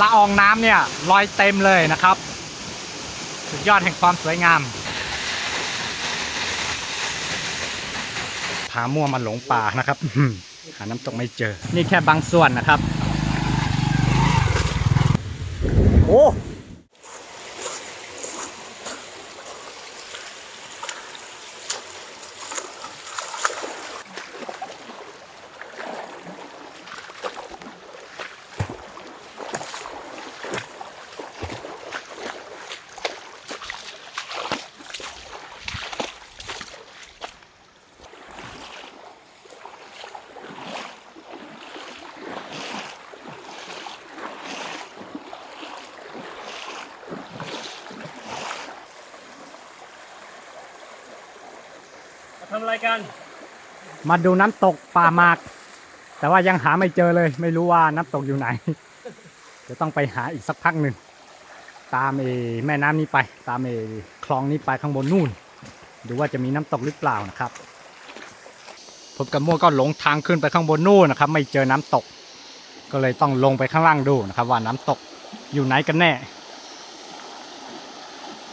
ละอองน้ำเนี่ยลอยเต็มเลยนะครับ สุดยอดแห่งความสวยงาม ผามั่วมาหลงป่านะครับอื้อหือหาน้ำตกไม่เจอ นี่แค่บางส่วนนะครับ โอ้ กัน มาดูน้ำตกป่าหมาก แต่ว่ายังหาไม่เจอเลย ไม่รู้ว่าน้ำตกอยู่ไหน จะต้องไปหาอีกสักพักหนึ่ง ตามเอแม่น้ำนี้ไป ตามเอคลองนี้ไปข้างบนนู่น ดูว่าจะมีน้ำตกหรือเปล่านะครับ ผมกับมั่วก็หลงทางขึ้นไปข้างบนนู่นนะครับ ไม่เจอน้ำตก ก็เลยต้องลงไปข้างล่างดูนะครับ ว่าน้ำตกอยู่ไหนกันแน่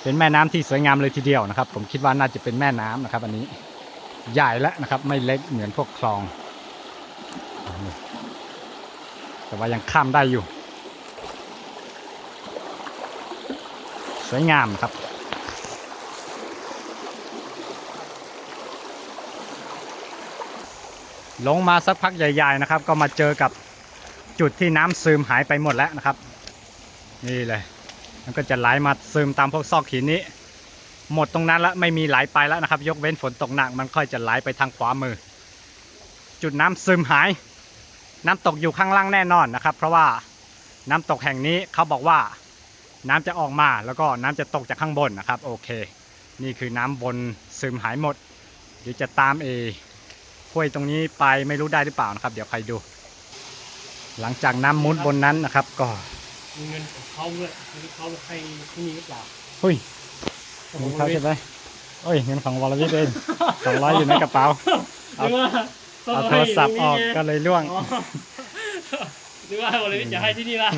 เป็นแม่น้ำที่สวยงามเลยทีเดียวนะครับ ผมคิดว่าน่าจะเป็นแม่น้ำนะครับ อันนี้ ใหญ่แล้วนะครับ ไม่เล็กเหมือนพวกคลอง แต่ว่ายังข้ามได้อยู่ สวยงามครับลงมาสักพักใหญ่ ๆนะครับ ก็มาเจอกับจุดที่น้ำซึมหายไปหมดแล้วนะครับ นี่เลย มันก็จะไหลมาซึมตามพวกซอกหินนี้ หมดตรงนั้นแล้วไม่มีไหลไปแล้วนะครับ ยกเว้นฝนตกหนักมันค่อยจะไหลไปทางขวามือ จุดน้ำซึมหาย น้ำตกอยู่ข้างล่างแน่นอนนะครับ เพราะว่าน้ำตกแห่งนี้เขาบอกว่า น้ำจะออกมาแล้วก็น้ำจะตกจากข้างบนนะครับ โอเค นี่คือน้ำบนซึมหายหมดเดี๋ยวจะตามเอห้วยตรงนี้ไปไม่รู้ได้หรือเปล่านะครับ เดี๋ยวใครดู หลังจากน้ำมุดบนนั้นนะครับ ก็มีเงินของเขาด้วยเงินเขาให้ที่นี่หรือเปล่าเฮ้ยเงิ นเขาใช่ไหมเอ้ยเงินของวรวิทย์เองสองร้อยอยู่ในกระเป๋าหรือว่าเอาโทรศัพท์ออกก็เลยล่วงอ๋อหรือว่าบริษัทจะให้ที่นี่ล่ะ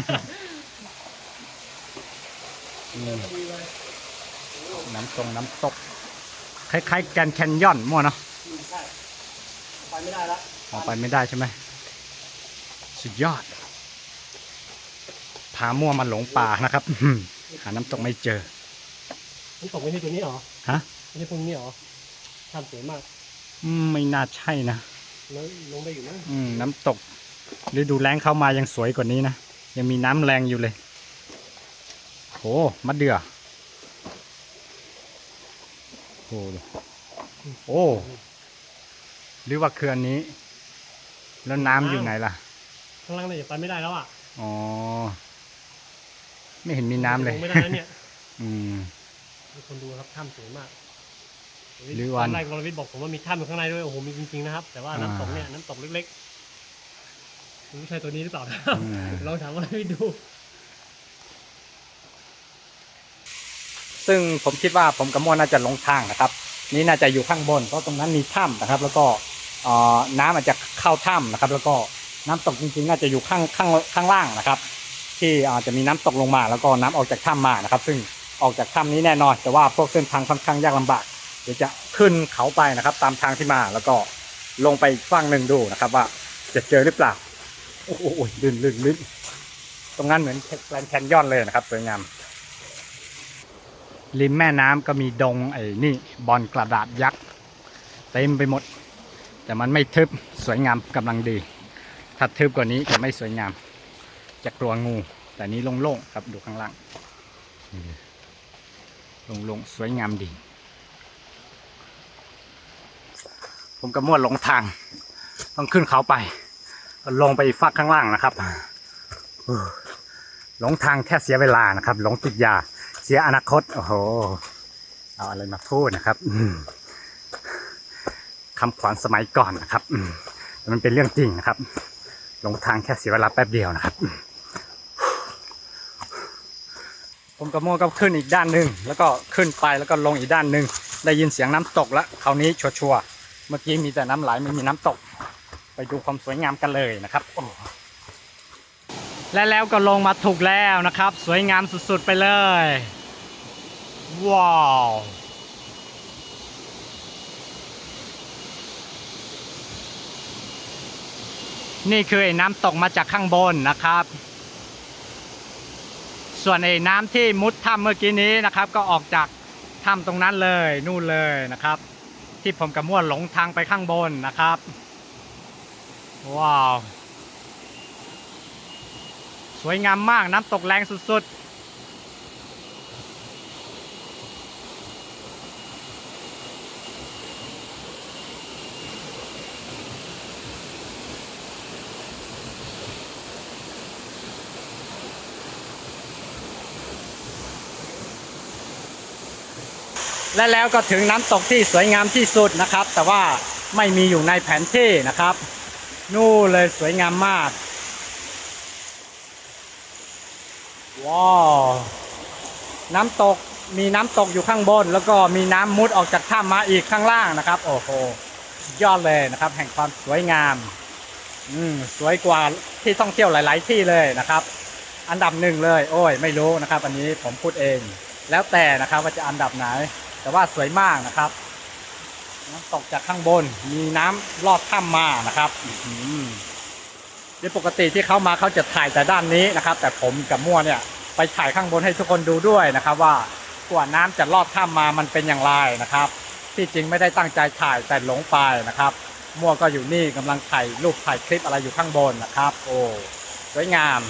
น้ำตรงน้ำตกคล้ายๆแกรนด์แคนยอนมั่วเนาะใช่ไปไม่ได้ละออกไปไม่ได้ใช่ไหมสุดยอดพามั่วมาหลงป่านะครับอื้อหือหาน้ำตกไม่เจอ มันตกไม่ใช่ตัวนี้เหรอฮะไม่ใช่พวกนี้เหรอทำสวยมากอืมไม่น่าใช่นะแล้วลงได้อยู่นะอืมน้ำตกฤดูแล้งเข้ามายังสวยกว่านี้นะยังมีน้ำแรงอยู่เลยโหมะเดือ่อโอ้โอ้หรือว่าเขื่อนนี้ แล้วน้ำอยู่ไหนล่ะข้างล่างเนี่ยไปไม่ได้แล้วอะอ๋อไม่เห็นมีน้ำเลยงไม่ได้แล้วเนี่ย อืม มีคนดูครับถ้ำสวยมากหรือวันตนแรกวรวิทย์บอกผมว่ามีถ้ำอยู่ข้างในด้วยโอ้โหมีจริงๆนะครับ แต่ว่าน้ำตกเนี่ยน้ำตกเล็กๆไม่ใช่ตัวนี้หรือเปล่านะอืมลองถามวรวิทย์ดู ซึ่งผมคิดว่าผมกับม่วนน่าจะหลงทางนะครับ นี่น่าจะอยู่ข้างบนเพราะตรงนั้นมีถ้ำนะครับ แล้วก็เอ่อน้ำอาจจะเข้าถ้ำนะครับ แล้วก็น้ำตกจริงๆน่าจะอยู่ข้างข้างข้างล่างนะครับ ที่อาจจะมีน้ำตกลงมา แล้วก็น้ำออกจากถ้ำมานะครับ ซึ่ง ออกจากถ้ำนี้แน่นอน แต่ว่าพวกเส้นทางค่อนข้างยากลำบาก เดี๋ยวจะขึ้นเขาไปนะครับ ตามทางที่มาแล้วก็ลงไปอีกฝั่งหนึ่งดูนะครับ ว่าจะเจอหรือเปล่า โอ้โหลื่นลื่นลื่นตรงนั้นเหมือนแกรนแคนยอนเลยนะครับสวยงามริมแม่น้ำก็มีดงไอ้นี่บอลกระดาษยักษ์เต็มไปหมด แต่มันไม่ทึบสวยงามกำลังดี ถ้าทึบกว่านี้จะไม่สวยงาม จะกลัวงู แต่นี้โล่งๆครับดูข้างล่าง ลงๆ สวยงามดี ผมก็มั่วหลงทาง ต้องขึ้นเขาไป ลงไปอีกฝักข้างล่างนะครับหลงทางแค่เสียเวลานะครับ หลงติดยา เสียอนาคต โอ้โห เอาอะไรมาพูดนะครับคำขวัญสมัยก่อนนะครับมันเป็นเรื่องจริงนะครับ หลงทางแค่เสียเวลาแป๊บเดียวนะครับอืม ผมกับโมก็ขึ้นอีกด้านหนึ่งแล้วก็ขึ้นไปแล้วก็ลงอีกด้านหนึ่งได้ยินเสียงน้ำตกแล้วคราวนี้ชัวร์ๆเมื่อกี้มีแต่น้ำไหลไม่มีน้ำตก ไปดูความสวยงามกันเลยนะครับและแล้วก็ลงมาถูกแล้วนะครับ สวยงามสุดๆไปเลย ว้าวนี่คือไอ้น้ำตกมาจากข้างบนนะครับ ส่วนไอ้น้ำที่มุดถ้ำเมื่อกี้นี้นะครับ ก็ออกจากถ้ำตรงนั้นเลยนู่นเลยนะครับ ที่ผมกับม่วนหลงทางไปข้างบนนะครับ ว้าว สวยงามมากน้ำตกแรงสุดๆ และแล้วก็ถึงน้ำตกที่สวยงามที่สุดนะครับ แต่ว่าไม่มีอยู่ในแผนที่นะครับ นู่นเลยสวยงามมาก ว้าวน้ำตกมีน้ำตกอยู่ข้างบน แล้วก็มีน้ำมุดออกจากถ้ำมาอีกข้างล่างนะครับ โอ้โหยอดเลยนะครับ แห่งความสวยงาม อืมสวยกว่าที่ท่องเที่ยวหลาย ๆ ที่เลยนะครับ อันดับหนึ่งเลย โอ้ย ไม่รู้นะครับ อันนี้ผมพูดเอง แล้วแต่นะครับว่าจะอันดับไหน แต่ว่าสวยมากนะครับ น้ำตกจากข้างบนมีน้ำลอดถ้ำมานะครับอื้อหือโดยปกติที่เขามาเขาจะถ่ายแต่ด้านนี้นะครับ แต่ผมกับมั่วเนี่ยไปถ่ายข้างบนให้ทุกคนดูด้วยนะครับ ว่ากว่าน้ำจะลอดถ้ำมามันเป็นอย่างไรนะครับ ที่จริงไม่ได้ตั้งใจถ่ายแต่หลงไปนะครับ มั่วก็อยู่นี่กำลังถ่ายรูปถ่ายคลิปอะไรอยู่ข้างบนนะครับ โอ้สวยงาม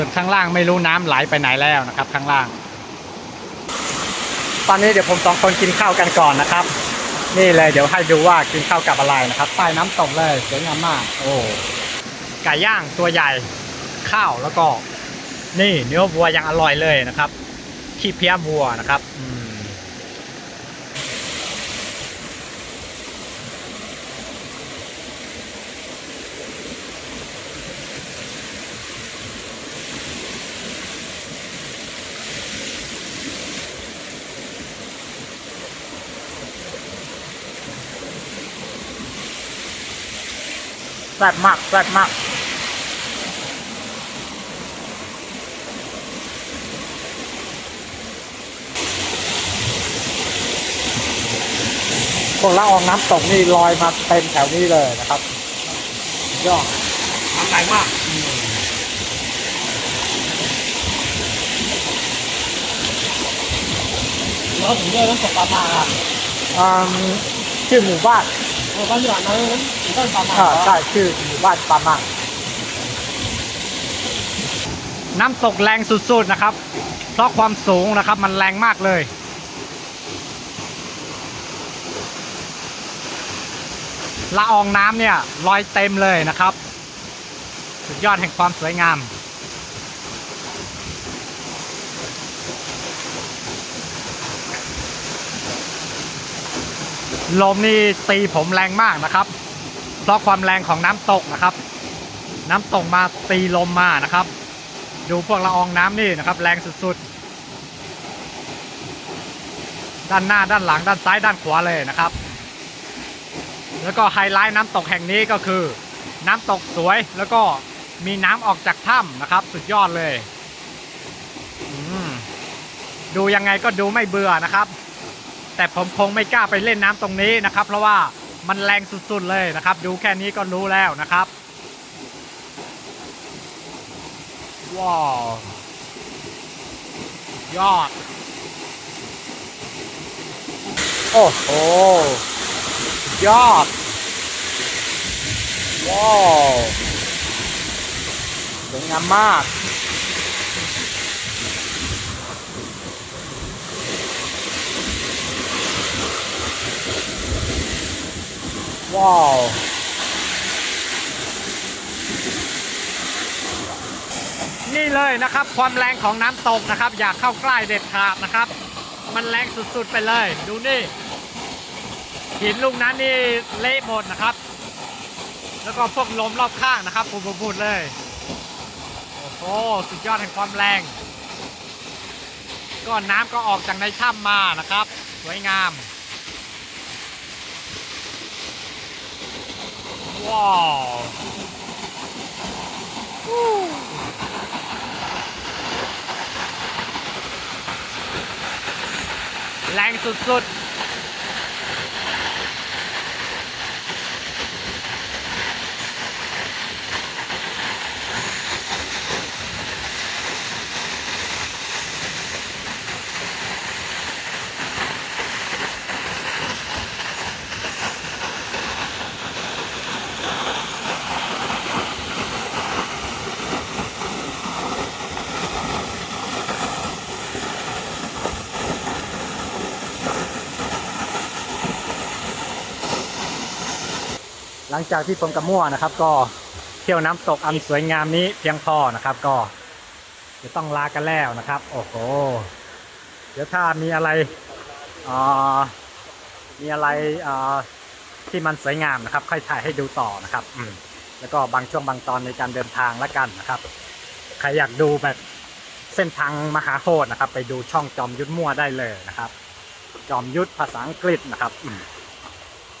ส่วนข้างล่างไม่รู้น้ำไหลไปไหนแล้วนะครับ ข้างล่าง ตอนนี้เดี๋ยวผมสองคนกินข้าวกันก่อนนะครับ นี่เลยเดี๋ยวให้ดูว่ากินข้าวกับอะไรนะครับใต้น้ำตกเลยสวยงามมาก โอ้ไก่ย่างตัวใหญ่ข้าวแล้วก็ นี่เนื้อวัวยังอร่อยเลยนะครับขี้เพี้ยวัวนะครับอืม แซ่บมากแซ่บมากพวกละอองน้ำตกนี่ลอยมาเต็มแถวนี้เลยนะครับยอดน้ำแรงมากเราถึงเรื่องน้ำตกปลาปลาอะอืมชื่อหมู่บ้าน เออบ้านที่หลังนั้นถึงต้นปลาปลาอ่าใช่ชื่อหมู่บ้านปามังน้ำตกแรงสุดๆนะครับ เพราะความสูงนะครับมันแรงมากเลย ละอองน้ำเนี่ยลอยเต็มเลยนะครับ สุดยอดแห่งความสวยงาม ลมนี่ตีผมแรงมากนะครับ เพราะความแรงของน้ำตกนะครับ น้ำตกมาตีลมมานะครับ ดูพวกละอองน้ำนี่นะครับ แรงสุดๆ ด้านหน้าด้านหลังด้านซ้ายด้านขวาเลยนะครับ แล้วก็ไฮไลท์น้ำตกแห่งนี้ก็คือ น้ำตกสวยแล้วก็มีน้ำออกจากถ้ำนะครับ สุดยอดเลย ดูยังไงก็ดูไม่เบื่อนะครับ แต่ผมคงไม่กล้าไปเล่นน้ำตรงนี้นะครับ เพราะว่ามันแรงสุดๆเลยนะครับ ดูแค่นี้ก็รู้แล้วนะครับ ว้าวยอด โอ้โห ยอด ว้าวสวยงามมาก้าวนี่เลยนะครับ ความแรงของน้ำตกนะครับ อยากเข้าใกล้เด็ดขาดนะครับ มันแรงสุดๆไปเลย ดูนี่หินลูกนั้นนี่เละหมดนะครับ แล้วก็พวกลมรอบข้างนะครับปุดๆเลย โอ้โหสุดยอดแห่งความแรง ก็น้ำก็ออกจากในถ้ำมานะครับ สวยงาม ว้าวแรงสุดๆ ลังจากที่ผมกับมั่วนะครับ ก็เที่ยวน้ำตกอันสวยงามนี้เพียงพอนะครับ ก็ จะต้องลากันแล้วนะครับ โอ้โหเดี๋ยวถ้ามีอะไรมีอะไรที่มันสวยงามนะครับ ค่อยถ่ายให้ดูต่อนะครับอืมแล้วก็บางช่วงบางตอนในการเดินทางละกันนะครับใครอยากดูแบบเส้นทางมหาโหดนะครับ ไปดูช่องจอมยุทธมั่วได้เลยนะครับ จอมยุทธภาษาอังกฤษนะครับอืม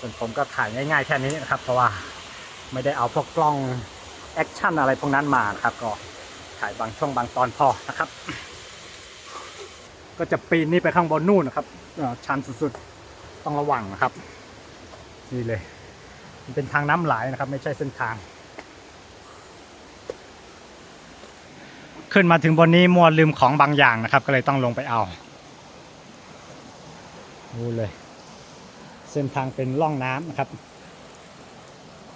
ส่วนผมก็ถ่ายง่ายๆแค่นี้นะครับ เพราะว่าไม่ได้เอาพวกกล้องแอคชั่นอะไรพวกนั้นมานะครับ ก็ถ่ายบางช่วงบางตอนพอนะครับ ก็จะปีนนี่ไปข้างบนนู่นนะครับชันสุดๆต้องระวังนะครับ นี่เลย มันเป็นทางน้ำไหลนะครับ ไม่ใช่เส้นทาง ขึ้นมาถึงบนนี้มัวลืมของบางอย่างนะครับ ก็เลยต้องลงไปเอาดูเลย เส้นทางเป็นร่องน้ำนะครับ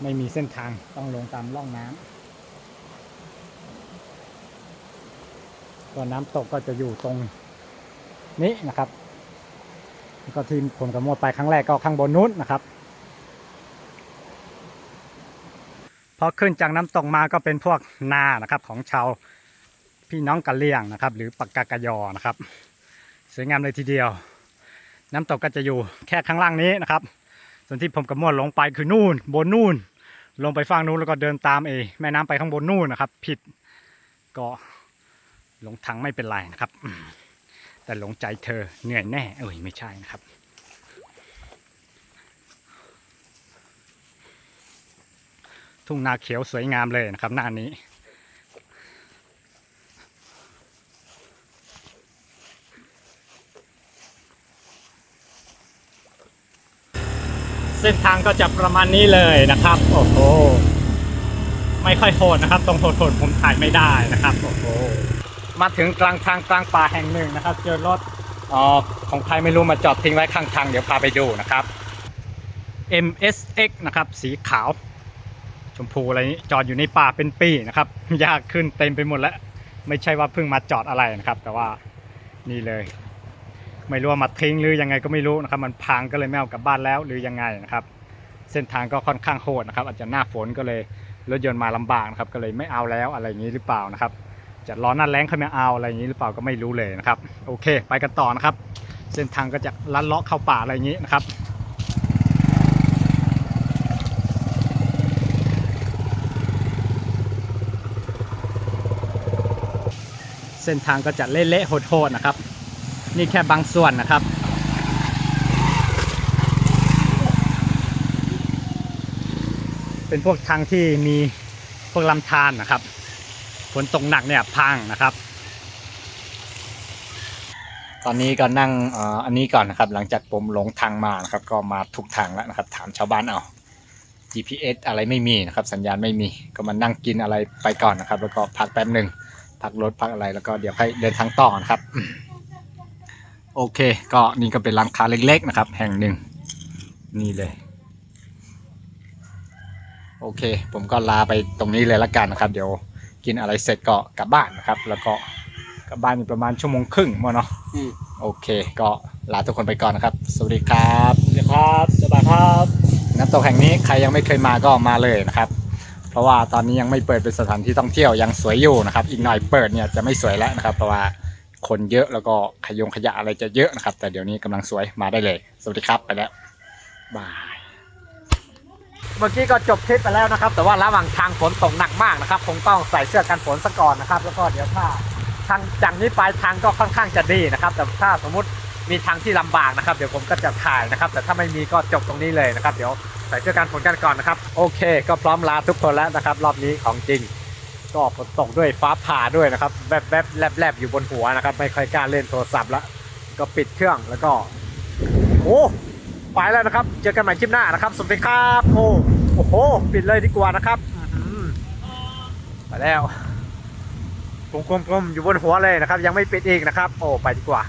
ไม่มีเส้นทางต้องลงตามร่องน้ำก็น้ำตกก็จะอยู่ตรงนี้นะครับแล้วก็ที่ผมกับโมดไปครั้งแรกก็ข้างบนนู้นนะครับพอขึ้นจากน้ำตกมาก็เป็นพวกนานะครับของชาวพี่น้องกะเหรี่ยงนะครับ หรือปักกากยอนะครับ สวยงามเลยทีเดียว น้ำตกก็จะอยู่แค่ข้างล่างนี้นะครับ ส่วนที่ผมกับมวดลงไปคือนู่น บนนู่น ลงไปฝั่งนู้นแล้วก็เดินตามเอแม่น้ำไปข้างบนนู่นนะครับ ผิดก็หลงทางไม่เป็นไรนะครับ แต่หลงใจเธอเหนื่อยแน่เอ้ยไม่ใช่นะครับทุ่งนาเขียวสวยงามเลยนะครับหน้านี้ เส้นทางก็จะประมาณนี้เลยนะครับ โอ้โห ไม่ค่อยโหดนะครับ ตรงโหดๆผมถ่ายไม่ได้นะครับ โอ้โห มาถึงกลางทางกลางป่าแห่งหนึ่งนะครับ เจอรถออของใครไม่รู้มาจอดทิ้งไว้ข้างทางเดี๋ยวพาไปดูนะครับ MSX นะครับ สีขาว ชมพูอะไรนี้จอดอยู่ในป่าเป็นปีนะครับ ยากขึ้นเต็มไปหมดแล้ว ไม่ใช่ว่าเพิ่งมาจอดอะไรนะครับ แต่ว่านี่เลย ไม่รู้ว่ามาทิ้งหรือยังไงก็ไม่รู้นะครับ มันพังก็เลยไม่เอากลับบ้านแล้วหรือยังไงนะครับ เส้นทางก็ค่อนข้างโหดนะครับ อาจจะหน้าฝนก็เลยรถยนต์มาลำบากนะครับก็เลยไม่เอาแล้วอะไรอย่างนี้หรือเปล่านะครับ จะร้อหน้าแรงเขาไม่เอาอะไรอย่างนี้หรือเปล่าก็ไม่รู้เลยนะครับ โอเค ไปกันต่อนะครับ เส้นทางก็จะลัดเลาะเข้าป่าอะไรอย่างนี้นะครับเส้นทางก็จะเละๆโหดๆนะครับ นี่แค่บางส่วนนะครับ เป็นพวกทางที่มีพวกลำธารนะครับฝนตกหนักเนี่ยพังนะครับ ตอนนี้ก็นั่งอ,อันนี้ก่อนนะครับ หลังจากผมหลงทางมานะครับ ก็มาถูกทางแล้วนะครับ ถามชาวบ้านเอา GPS อะไรไม่มีนะครับ สัญญาณไม่มีก็มานั่งกินอะไรไปก่อนนะครับ แล้วก็พักแป๊บหนึ่งพักรถพักอะไรแล้วก็เดี๋ยวให้เดินทางต่อนะครับ โอเค ก็นี่ก็เป็นร้านค้าเล็กๆนะครับ แห่งหนึ่งนี่เลย โอเค ผมก็ลาไปตรงนี้เลยละกันนะครับ เดี๋ยวกินอะไรเสร็จก็กลับบ้านนะครับ แล้วก็กลับบ้านอยู่ประมาณชั่วโมงครึ่งมั้งเนาะอืมโอเค ก็ลาทุกคนไปก่อนนะครับ สวัสดีครับเดี๋ยวครับสบายครับน้ำตกแห่งนี้ใครยังไม่เคยมาก็มาเลยนะครับ เพราะว่าตอนนี้ยังไม่เปิดเป็นสถานที่ท่องเที่ยวยังสวยอยู่นะครับ อีกหน่อยเปิดเนี่ยจะไม่สวยแล้วนะครับ เพราะว่า คนเยอะแล้วก็ขยงขยะอะไรจะเยอะนะครับ แต่เดี๋ยวนี้กำลังสวยมาได้เลย สวัสดีครับไปแล้วบายเมื่อกี้ก็จบคลิปไปแล้วนะครับ แต่ว่าระหว่างทางฝนตกหนักมากนะครับ คงต้องใส่เสื้อกันฝนซะก่อนนะครับ แล้วก็เดี๋ยวถ้าทางจากนี้ไปทางก็ค่อนข้างจะดีนะครับ แต่ถ้าสมมุติมีทางที่ลำบากนะครับ เดี๋ยวผมก็จะถ่ายนะครับ แต่ถ้าไม่มีก็จบตรงนี้เลยนะครับ เดี๋ยวใส่เสื้อกันฝนกันก่อนนะครับ โอเค ก็พร้อมลาทุกคนแล้วนะครับ รอบนี้ของจริง ก็ฝนตกด้วยฟ้าผ่าด้วยนะครับแวบๆแลบๆอยู่บนหัวนะครับ ไม่ค่อยกล้าเล่นโทรศัพท์ละก็ปิดเครื่องแล้วก็โอ้ไปแล้วนะครับ เจอกันใหม่คลิปหน้านะครับ สวัสดีครับโอ้โอ้โห ปิดเลยดีกว่านะครับไปแล้วกลมๆๆอยู่บนหัวเลยนะครับ ยังไม่ปิดอีกนะครับ โอ้ไปดีกว่า